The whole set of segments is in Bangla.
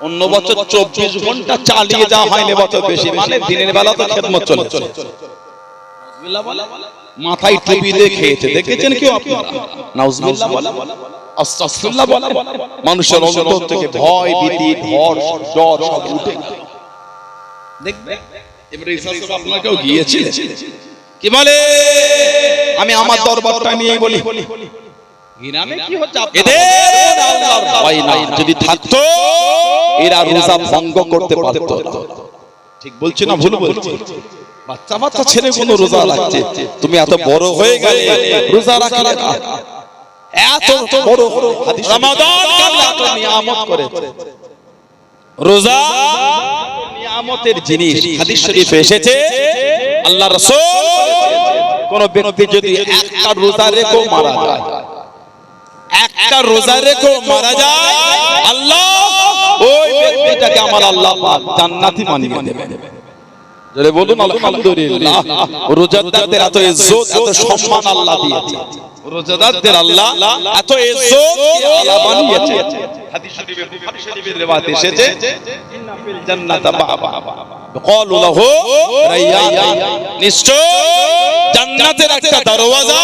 অন্য বছর চব্বিশ ঘণ্টা চালিয়ে যাওয়া হয়নি বছর বেশি। মানে দিনের বেলা তো খেদমত চলে মাথায় টুপি দিয়ে খেয়েছে দেখেছেন কেউ নাউজুবিল্লাহ বলা আস্তাগফিরুল্লাহ বলা মানুষের অন্তর থেকে ভয় ভীতি ধর ডর সব উঠে দেখবে এবারে ইসা আপনার কেউ গিয়েছে কি বলে? আমি আমার দরবারটা নিয়ে বলি। যদি থাকতো এরা রোজা ভঙ্গ করতে পারতো। ঠিক বলছি না ভুল বলছি বাচ্চা বাচ্চা ছেলে কোনো রোজা রাখছে? তুমি এত বড় হয়ে গেলে রোজা রাখলে না? এত বড় রমাদান এত নিয়ামত করেছে। রোজা নিয়ামতের জিনিস। হাদিস শরীফে এসেছে আল্লাহ রাসূল কোন ব্যক্তি যদি একটা রোজা রেখেও মারা যায়। একটা রোজা রেখেও মারা যায় আল্লাহ ওই ব্যক্তিটাকে আমার আল্লাহ পাক জান্নাতি বানিয়ে দেবে জোরে বলুন আলহামদুলিল্লাহ রোজাদারদের এত ইজ্জত এত সম্মান আল্লাহ দিয়েছে রোজাদারদের আল্লাহ এত ইজ্জত আল্লাহ বানিয়েছে হাদিস শরীফে বুখারী শরীফের রিওয়ায়াত এসেছে ইন্না ফিল জান্নাতা বাবা قالوا له রাইয়ান নিশ্চয় জান্নাতের একটা দরওয়াজা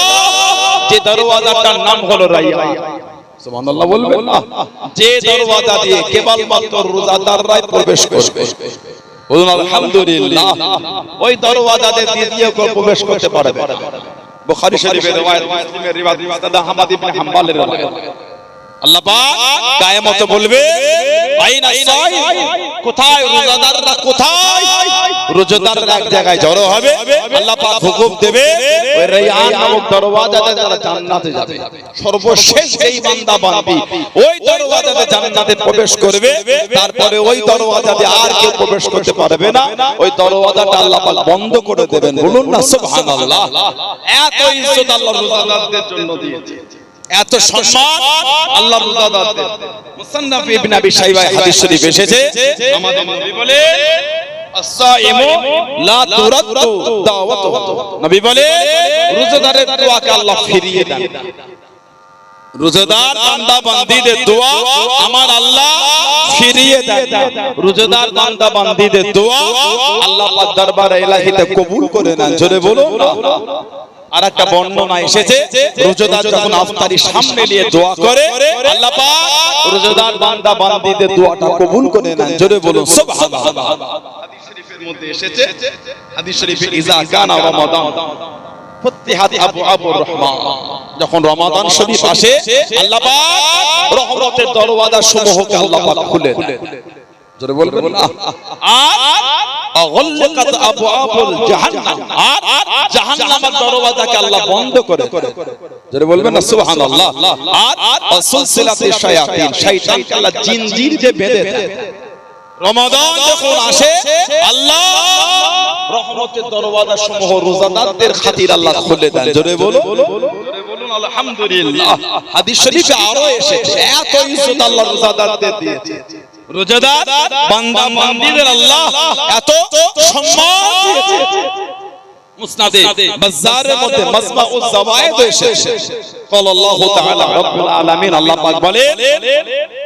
যে দরওয়াজাটার নাম হলো রাইয়ান সুবহানাল্লাহ বলবেন। না যে দরওয়াজা দিয়ে কেবলমাত্র রোজাদাররাই প্রবেশ করবে। বলুন আলহামদুলিল্লাহ। ওই দরওয়াজাতে দ্বিতীয় কেউ প্রবেশ করতে পারবে না। বুখারী শরীফের রিওয়ায়াত মুসলিমের রিওয়ায়াত মুস্তাদ আহমদ ইবনে হাম্বলের রিওয়ায়াত। আল্লাহ পাক কায়ামত বলবে আইনা সাই কোথায় রোজাদাররা কোথায় রোজাদাররা এক জায়গায় জড়ো হবে, আল্লাহ পাক হুকুম দেবে, ওই রায়ান নামক দরওয়াজাতে তারা জান্নাতে যাবে। সর্বশেষ বান্দা ওই দরওয়াজাতে জান্নাতে প্রবেশ করবে, তারপরে ওই দরওয়াজাতে আর কেউ প্রবেশ করতে পারবে না। ওই দরওয়াজাটা আল্লাহ পাক বন্ধ করে দেবেন, বলুন না, সুবহানাল্লাহ। এত ইজ্জত আল্লাহ রোজাদারদের জন্য দিয়েছে। এত সম্মান আল্লাহ রোজাদারদের। মুসান্নাফ ইবনে আবি শাইবা হাদিস শরীফ এসেছে। আমাদের নবী বলে বলে কবুল করে নেন। জোরে বলুন। না আর একটা বর্ণনা এসেছে, রোজাদার যখন আফতারি সামনে নিয়ে দোয়া করে, আল্লাহ পাক রোজাদার বান্দা বান্দীদের দোয়াটা কবুল করে নেন। জোরে বলুন, সুবহানাল্লাহ। মধ্যে এসেছে। হাদিস শরীফে ইজা কানা রমাদান। ফুতিহাত আবওয়াবুর রহমান। যখন রমাদান শরীফ আসে আল্লাহ পাক রহমতের দরওয়াজা সমূহকে আল্লাহ পাক খুলে দেন জোরে বলবেন না? আর আগল্লাকাত আবওয়াবুল জাহান্নাম। আর জাহান্নামের দরওয়াজাকে আল্লাহ বন্ধ করে জোরে বলবেন না? সুবহানাল্লাহ। আর সুলসিলাতে শায়াতিন। শয়তানকে আল্লাহ জিনজির যে বেঁধে দেয় রমাদান যখন আসে আল্লাহ রহমতের দরওয়াজা সমূহ রোজাদারদের খাতির আল্লাহ খুলে দেন জোরে বলো জোরে বলুন আলহামদুলিল্লাহ হাদিস শরীফে আরো এসেছে এত ইজ্জত আল্লাহ রোজাদারদের দিয়েছে রোজাদার বান্দা বান্দীদের আল্লাহ এত সম্মান দিয়েছে মুসনাদে বাজারের মধ্যে মাজমাউজ জাওয়ায়েদ এসেছে قال الله تعالى رب العالمين আল্লাহ পাক বলে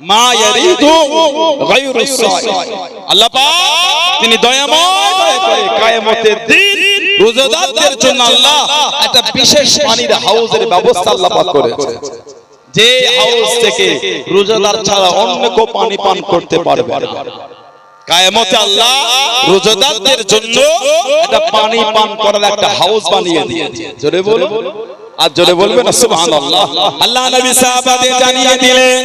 মা ইয়ারিদু গায়রু সাই। আল্লাহ পাক তিনি দয়াময় দয়া করে কিয়ামতের দিন রোজাদারদের জন্য আল্লাহ একটা বিশেষ পানির হাউজের ব্যবস্থা আল্লাহ পাক করেছে যে হাউস থেকে রোজাদার ছাড়া অন্য কেউ পানি পান করতে পারবে না। কায়ামতে আল্লাহ রোজাদারদের জন্য একটা পানি পান করার একটা হাউস বানিয়ে দিয়েছে জোরে বলো আর জোরে বলবে না, সুবহানাল্লাহ। আল্লাহ নবী সাহাবাদের জানিয়ে দিলেন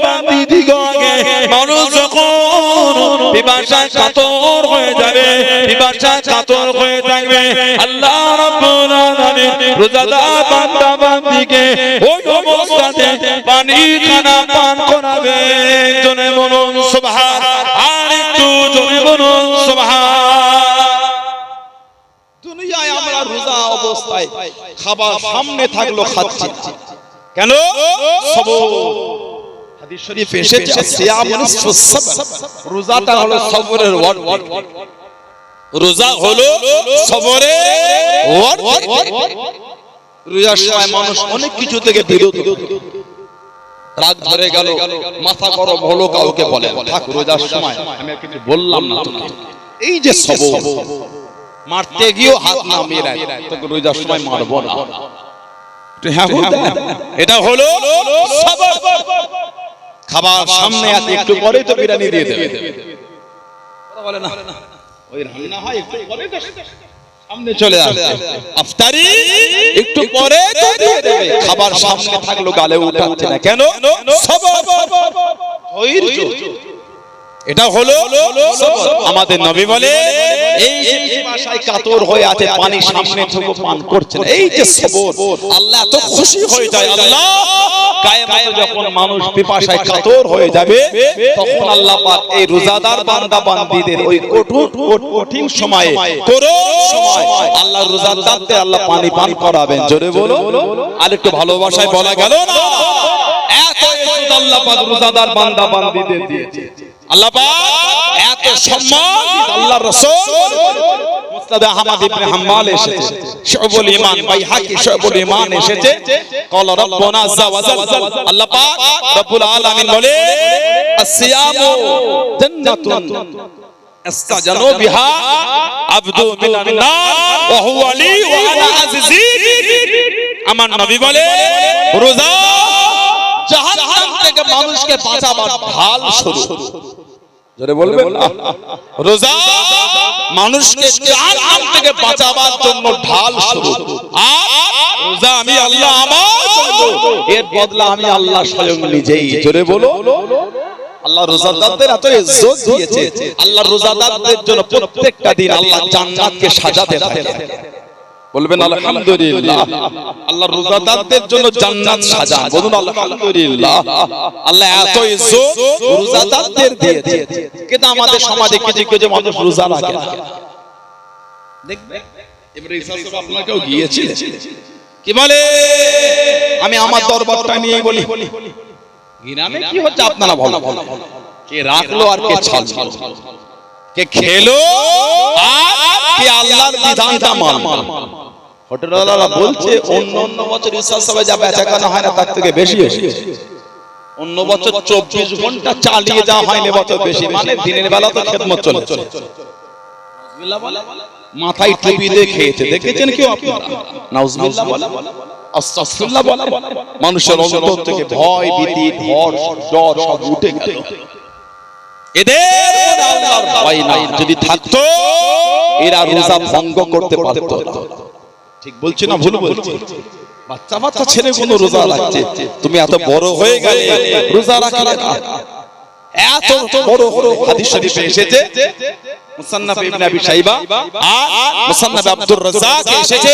পিপাসায় কাতর হয়ে যাবে পিপাসায় কাতর হয়ে থাকবে। আল্লাহ রাব্বুল আলামিন রোজাদার বান্দা বান্দিকে ওই অবস্থাতে পানি খানা পান করাবে। জনে বলুন সুবহান। আর একটু জনে বলুন সুবহান। দুনিয়ায় আমরা রোজা অবস্থায় খাবার সামনে থাকল খাচ্ছি কেন? সবর হাদিস শরীফে এসেছে সিয়ামুন রোজাটা হলো সবরের ওয়ার্ড। রোজা হলো সবরে রোজার সময় মানুষ অনেক কিছু থেকে বিরত। রাগ ধরে গেল মাথা গরম হলো কাউকে বলে থাক রোজার সময় আমি কিছু বললাম না এই যে সবর মারতে গিয়েও হাত নামিয়ে রাখ তোকে রোজার সময় মারবো না। হ্যাঁ না। এটা হলো সবর। খাবার সামনে আছে একটু পরে তো বিরিয়ানি দিয়ে দেবে। বলে না। ওই রান্না হয় একটু পরে তো সামনে চলে আসে আফতারি একটু পরে তো দিয়ে দেবে। খাবার সামনে থাকল গালে উঠাচ্ছে না। কেন? সবর। ধৈর্য। এটা হলো সবর। আমাদের নবী বলে এই যে পিপাসায় কাতর হয়ে আছে পানি সামনে থেকে পান করছেন এই যে সবর। আল্লাহ এত খুশি হয়ে যায়। আল্লাহ! কায়ামতে যখন মানুষ পিপাসায় কাতর হয়ে যাবে তখন আল্লাহ পাক এই রোজাদার বান্দা বান্দীদের ওই কঠোর কঠিন সময়ে করুণ সময় আল্লাহ রোজাদারদের আল্লাহ পানি পান করাবেন। জোরে বলো। আর একটু ভালোবাসায় বলা গেল না? এত ইজ্জত আল্লাহ পাক রোজাদার বান্দা বান্দীদের দিয়েছে আল্লাহ পাক এত সম্মান আল্লাহ রাসূল মুসনাদ আহমদ ইবনে হাম্মাল এসেছে শুবুল ঈমান বাইহাকি শুবুল ঈমান এসেছে قال ربنا عز وجل আল্লাহ পাক রব্বুল আলামিন বলে আসিয়ামু জান্নাতুন استجنو بها عبد من النار وهو لي وانا عزيزي আমার নবী বলে রোজা জাহান্নাম থেকে মানুষকে বাঁচাবার ঢাল শুরু জোরে বলবেন না রোজা মানুষকে জাহান্নাম থেকে বাঁচাবার জন্য ঢাল শুরু? আর রোজা আমি আল্লাহ আমার জন্য। এর বদলা আমি আল্লাহ স্বয়ং নিজেই। জোরে বলো। আল্লাহ রোজাদারদের এত ইজ্জত দিয়েছে। আল্লাহ রোজাদারদের জন্য প্রত্যেকটা দিন আল্লাহ জান্নাতকে সাজাতে থাকে। বলবেন আলহামদুলিল্লাহ। আল্লাহ রোজাদারদের জন্য জান্নাত সাজান। বলুন আলহামদুলিল্লাহ। আল্লাহ এত ইজ্জত রোজাদারদের দিয়েছে। কিন্তু আমাদের সমাজে কিছু কিছু মানুষ রোজা রাখে না। দেখবে এবারে ইসলাম আপনাকেও গিয়েছিলেন? কি বলে? আমি আমার দরবারটা নিয়ে বলি। গ্রামে কি হচ্ছে আপনারা বলো। কে রাখল আর কে ছাড়লো? কে খেলো? কে আল্লাহর বিধানটা বলছে, অন্য অন্য বছর ঈশ্বর সবাই যা বেচা হয় না, তার থেকে বেশি অন্য বছর চব্বিশ ঘণ্টা চালিয়ে যাওয়া হয়নি, বছর বেশি। মানে দিনের বেলা তো খেদমত চলে মাথায় টুপি দিয়ে খেয়েছে। দেখেছেন কেউ মানুষের অন্তর থেকে ভয়, ভীতি জ্বর সব উঠে গেল। এদের আল্লাহর ভয় নাই। যদি থাকতো এরা রোজা ভঙ্গ করতে পারতো। ঠিক বলছি না ভুল বলছি বাচ্চা বাচ্চা ছেলে কোনো রোজা রাখছে তুমি এত বড় হয়ে গেলে রোজা রাখলে না। এত বড় বড় হাদিস শরীফে এসেছে মুসান্নাফ ইবনে আবি শাইবা আর মুসান্নাফ আব্দুর রাজ্জাক এসেছে।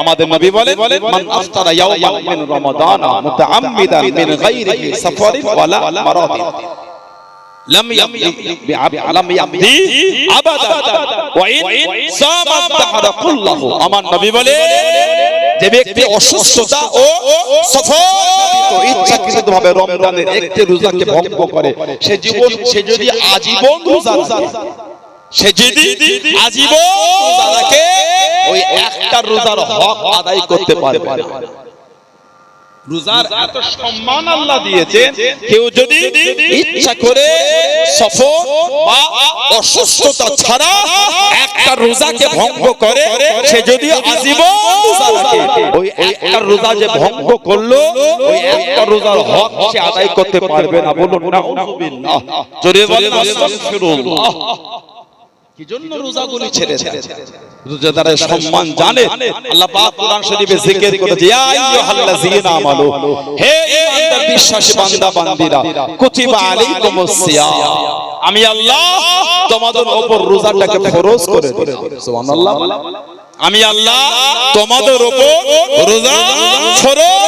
আমাদের নবী বলেন মান আফতারা ইয়াওমান মিন রমাদান মুতাআম্মিদান মিন গায়রি সাফারিন ওয়ালা মারাদিন। لم يمضي لم يمضي ابدا وان صام الدهر كله আমার নবী বলে যে ব্যক্তি অসুস্থতা ও সফর ইচ্ছাকৃত ভাবে রমজানের একটি রোজাকে ভঙ্গ করে সে জীবন সে যদি আজীবন রোজা রাখে সে যদি আজীবন রোজা রাখে ওই একটা রোজার হক আদায় করতে পারবে না রোজার এত সম্মান আল্লাহ দিয়েছেন কেউ যদি ইচ্ছা করে সফর বা অসুস্থতা ছাড়া একটা রোজাকে ভঙ্গ করে সে যদি আজীবন রোজা রাখে ওই একটা রোজা যে ভঙ্গ করল ওই একটা রোজার হক সে আদায় করতে পারবে না। বলুন নাউজুবিল্লাহ। জোরে বলেন আস্তাগফিরুল্লাহ। কি জন্য রোজাগুলি ছেড়ে রোজাদারের সম্মান জানে? আল্লাহ পাক কোরআন শরীফে জিকির করেছে ইয়া আইয়ুহাল্লাযীনা আমানু হে ঈমানদার বিশ্বাসী বান্দা বান্দিরা কুতিবা আলাইকুমুস সিয়াম। আমি আল্লাহ তোমাদের উপর রোজাটাকে ফরজ করে দিলাম সুবহানাল্লাহ। আমি আল্লাহ তোমাদের উপর রোজা ফরজ